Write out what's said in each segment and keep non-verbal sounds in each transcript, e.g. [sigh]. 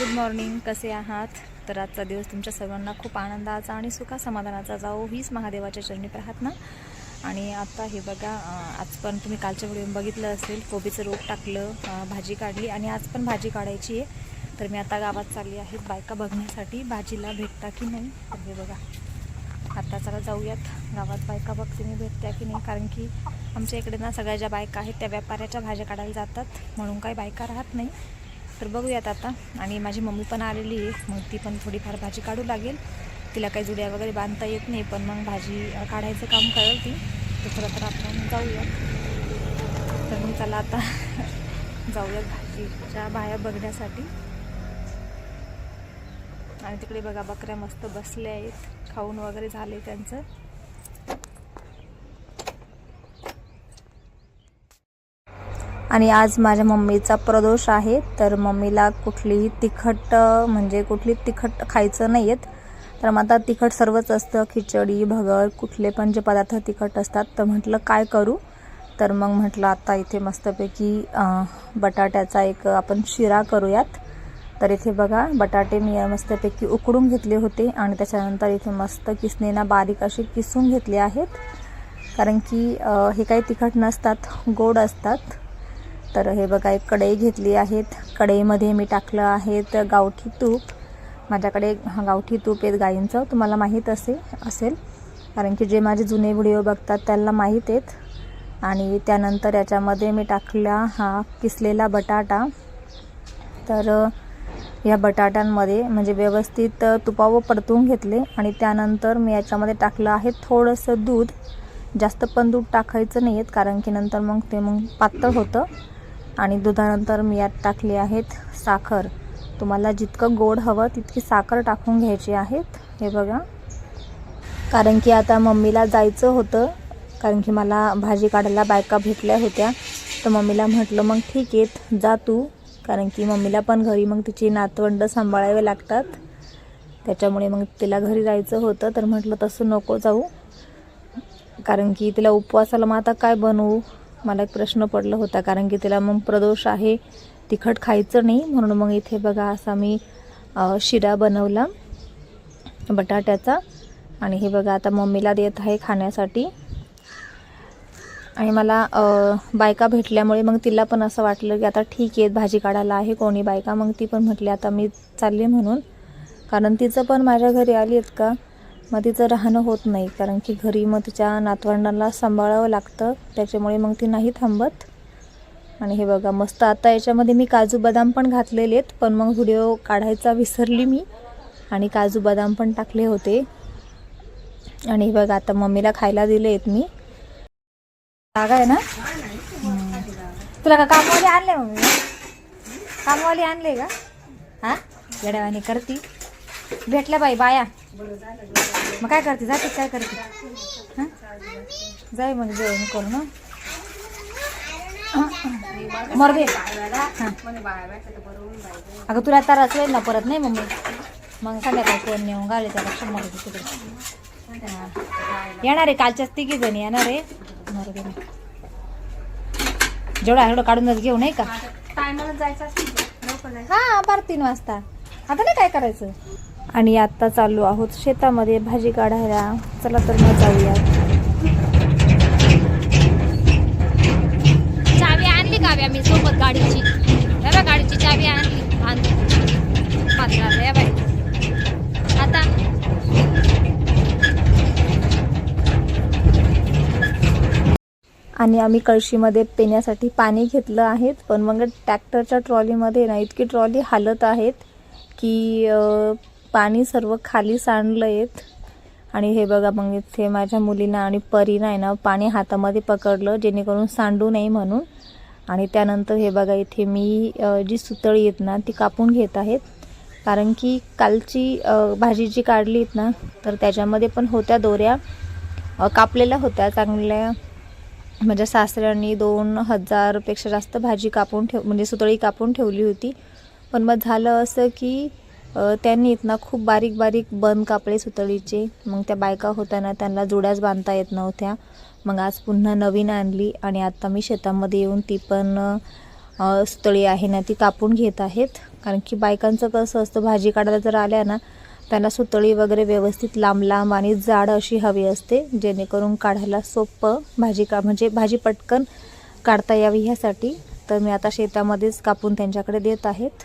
Good morning कसे आहात? तर आजचा दिवस तुमच्या सर्वांना खूप आनंदाचा आणि सुखा समाधानाचा जाओ हीच महादेवाच्या चरणी पाहात ना आणि आता हे बघा आज पण तुम्ही कालच्या व्हिडिओ बघितलं असेल कोबीचं रोप टाकलं भाजी काढली आणि आज पण भाजी काढायची आहे. तर मी आता गावात चालली आहे बायका बघण्यासाठी. भाजीला भेटता की नाही? तर हे बघा. आता चला जाऊयात. गावात बायका बघते मी भेटत्या की नाही? कारण की आमच्या इकडे ना सगळ्या ज्या बायका आहेत त्या व्यापाऱ्याच्या भाज्या काढायला जातात. म्हणून काही बायका राहत नाही. तर बघूयात आता. आणि माझी मम्मी पण आलेली आहे. मग ती पण थोडीफार भाजी काढू लागेल. तिला काही जुड्या वगैरे बांधता येत नाही पण मग भाजी काढायचं काम करेल ती. तर चला तर आपण जाऊयात तर मग चला आता [laughs] जाऊयात भाजीच्या बाया बघण्यासाठी. आणि तिकडे बघा बकऱ्या मस्त बसल्या आहेत. खाऊन वगैरे झाले त्यांचं. आणि आज माझ्या मम्मीचा प्रदोष आहे तर मम्मीला कुठलीही तिखट म्हणजे कुठली तिखट खायचं नाही आहेत तर मग आता तिखट सर्वच असतं खिचडी भगर कुठले पण जे पदार्थ तिखट असतात. तर म्हटलं काय करू? तर मग म्हटलं आता इथे मस्तपैकी बटाट्याचा एक आपण शिरा करूयात. तर इथे बघा बटाटे मी मस्तपैकी उकडून घेतले होते आणि त्याच्यानंतर इथे मस्त किसणीना बारीक असे किसून घेतले आहेत. कारण की हे काही तिखट नसतात गोड असतात. तर हे बघा एक कढई घेतली आहेत. कढईमध्ये मी टाकलं आहेत गावठी तूप. माझ्याकडे हा गावठी तूप आहेत गाईंचं. तुम्हाला माहीत असे असेल. कारण की जे माझे जुने व्हिडिओ बघतात त्यांना माहीत आहेत. आणि त्यानंतर याच्यामध्ये मी टाकला हा किसलेला बटाटा. तर या बटाट्यांमध्ये म्हणजे व्यवस्थित तुपावं परतून घेतले आणि त्यानंतर मी याच्यामध्ये टाकलं आहे थोडंसं दूध. जास्त पण दूध टाकायचं नाही आहेत कारण की नंतर मग ते मग पातळ होतं. आणि दुधानंतर मी यात टाकली आहेत साखर. तुम्हाला जितकं गोड हवं तितकी साखर टाकून घ्यायची आहेत. हे बघा. कारण की आता मम्मीला जायचं होतं. कारण की मला भाजी काढायला बायका भेटल्या होत्या. तर मम्मीला म्हटलं मग ठीक आहे जा तू. कारण की मम्मीला पण घरी मग तिची नातवंड सांभाळावे लागतात. त्याच्यामुळे मग तिला घरी जायचं होतं. तर म्हटलं तसं नको जाऊ. कारण की तिला उपवासाला मग आता काय बनवू? मला एक प्रश्न पडला होता कारण की तिला मग प्रदोष आहे तिखट खायचं नाही म्हणून मग इथे बघा असा मी शिरा बनवला बटाट्याचा. आणि हे बघा आता मम्मीला देत आहे खाण्यासाठी. आणि मला बायका भेटल्यामुळे मग तिला पण असं वाटलं की आता ठीक आहे भाजी काढायला आहे कोणी बायका. मग ती पण म्हटली आता मी चालले म्हणून. कारण तिचं पण माझ्या घरी आली आहेत का? मग तिचं राहणं होत नाही कारण की घरी मग तिच्या नातवंडांना सांभाळावं लागतं. त्याच्यामुळे मग ती नाही थांबत. आणि हे बघा मस्त आता याच्यामध्ये मी काजू बदाम पण घातलेले आहेत पण मग व्हिडिओ काढायचा विसरली मी. आणि काजू बदाम पण टाकले होते. आणि हे बघा आता मम्मीला खायला दिले आहेत मी. जागा आहे ना? तुला का कामवाली आणले मम्मी? कामवाली आणले का? हा? येड्यावानी करती. भेटल्या बाई बाया. मग काय करते? जाते काय करते? हा? जाय मग जेवण करू ना मर दे. अगं तुला तर असेल ना परत नाही मम्मी? मग संध्याकाळी कोण नेऊन गाडी त्याला शंभर तिकडे. येणार आहे कालच्याच तिघी जण येणार आहे. मरू दे मग. जेवढा एवढं काढूनच घेऊ नाही का. हा बार तीन वाजता. आता नाही काय करायचं? आणि आता चाललो आहोत. शेतामध्ये भाजी काढायला. चला तर मग जाऊया. चावी आणली का मी सोबत गाडीची. बघ गाडीची चावी आणली. बाई. आता. आणि आम्ही कळशीमध्ये पिण्यासाठी पाणी घेतलं आहे पण मग ट्रॅक्टरच्या ट्रॉलीमध्ये ना इतकी ट्रॉली हालत आहेत की पाणी सर्व खाली सांडलं आहेत आणि हे बघा मग इथे माझ्या मुलीनं आणि परीनं आहे ना पाणी हातामध्ये पकडलं जेणेकरून सांडू नये म्हणून. आणि त्यानंतर हे बघा इथे मी जी सुतळी आहेत ना ती कापून घेत आहेत. कारण की कालची भाजी जी काढली आहेत ना तर त्याच्यामध्ये पण होत्या दोऱ्या. कापलेल्या होत्या चांगल्या. माझ्या सासऱ्यांनी दोन हजारपेक्षा जास्त भाजी कापून ठेव म्हणजे सुतळी कापून ठेवली होती. पण मग झालं असं की त्यांनी खूप बारीक बारीक बंद कापडे सुतळीचे मग त्या बायका होताना त्यांना जुड्याच बांधता येत नव्हत्या. मग आज पुन्हा नवीन आणली आणि आता मी शेतामध्ये येऊन ती पण सुतळी आहे ना ती कापून घेत आहेत. कारण की बायकांचं कसं असतं भाजी काढायला जर आल्या ना त्यांना सुतळी वगैरे व्यवस्थित लांब लांब आणि जाड अशी हवी असते जेणेकरून काढायला सोपं भाजी का म्हणजे भाजी पटकन काढता यावी ह्यासाठी. तर मी आता शेतामध्येच कापून त्यांच्याकडे देत आहेत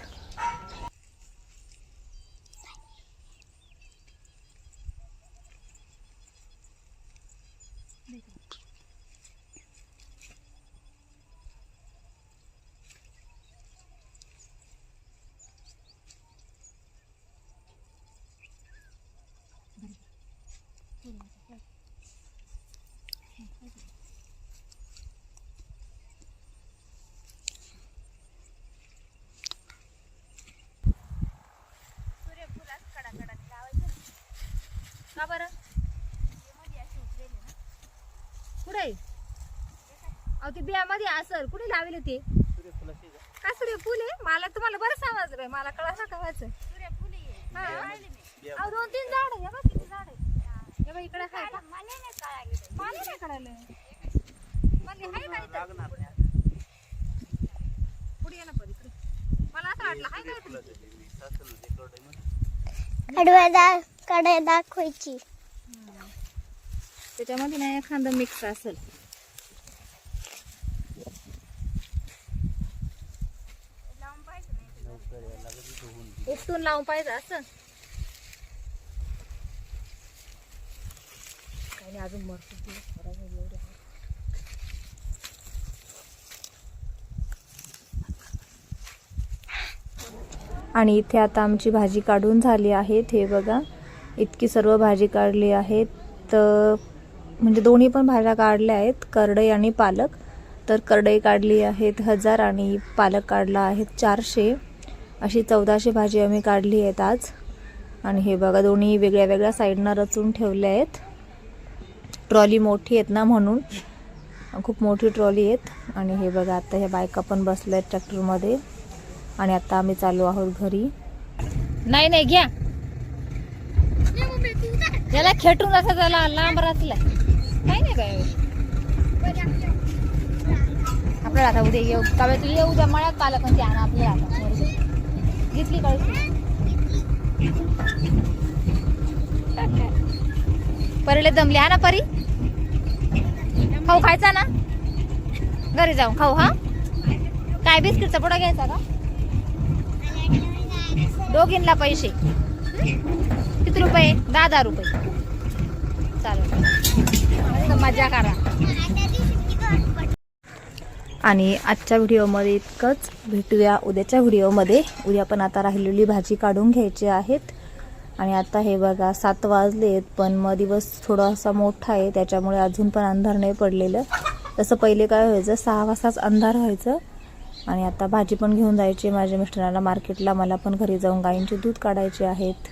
का बरं कुठे अहो ते बियामध्ये असल कुठे लावले ते? का? सूर्यफूल आहे. मला तुम्हाला बरं समजलंय मला कळा कळायचं हा. अहो दोन तीन झाड आहे. हे बघ किती झाड आहे हे बघ इकडे आहे का? मला नाही कळालं. आहे का इथं? पुढे ये ना पण इकडे. मला असं वाटलं आहे का इथं? कडव्या दा कडे दाखवायची. त्याच्यामध्ये ना एखादं मिक्स असेल. उपटून लावून पाहिजे असं. काही अजून मरतो आणि इथे आता आमची भाजी काढून झाली आहे हे बघा इतकी सर्व भाजी काढली आहे तर म्हणजे दोन्ही पण भाज्या काढल्या आहेत करडई आणि पालक. तर करडई काढली आहेत हजार आणि पालक काढला आहेत चारशे. अशी चौदाशे भाजी आम्ही काढली आहेत आज. आणि हे बघा दोन्ही वेगळ्या वेगळ्या साईडनं रचून ठेवल्या आहेत. ट्रॉली मोठी आहेत ना म्हणून. खूप मोठी ट्रॉली आहेत. आणि हे बघा आता ह्या बायका पण बसल्या आहेत ट्रॅक्टरमध्ये. आणि आता आम्ही चालू आहोत घरी. नाही नाही घ्या. याला खेटून असं त्याला लांब रचलाय. काही नाही बाय आपल्याला आता उद्या येऊ. का बरं तुला उद्या मळ्यात पालक पण ते आणा आपल्याला आता. घेतली कळशी परीले दमली हा ना परी? खाऊ खायचा ना? घरी जाऊ खाऊ हा? काय बिस्किटचा पुडा घ्यायचा का? दोघींना पैसे. किती रुपये? दहा दहा रुपये. चालेल. मजा करा. आणि आजच्या व्हिडिओमध्ये इतकंच. भेटूया उद्याच्या व्हिडिओमध्ये. उद्या पण आता राहिलेली भाजी काढून घ्यायची आहेत. आणि आता हे बघा सात वाजलेत पण मग दिवस थोडासा मोठा आहे त्याच्यामुळे अजून पण अंधार नाही पडलेलं. तसं पहिले काय व्हायचं सहा वाजताच अंधार व्हायचं. आणि आता भाजी पण घेऊन जायची माझ्या मिस्टरांना. मार्केटला मला पण घरी जाऊन गायींचे दूध काढायचे आहेत.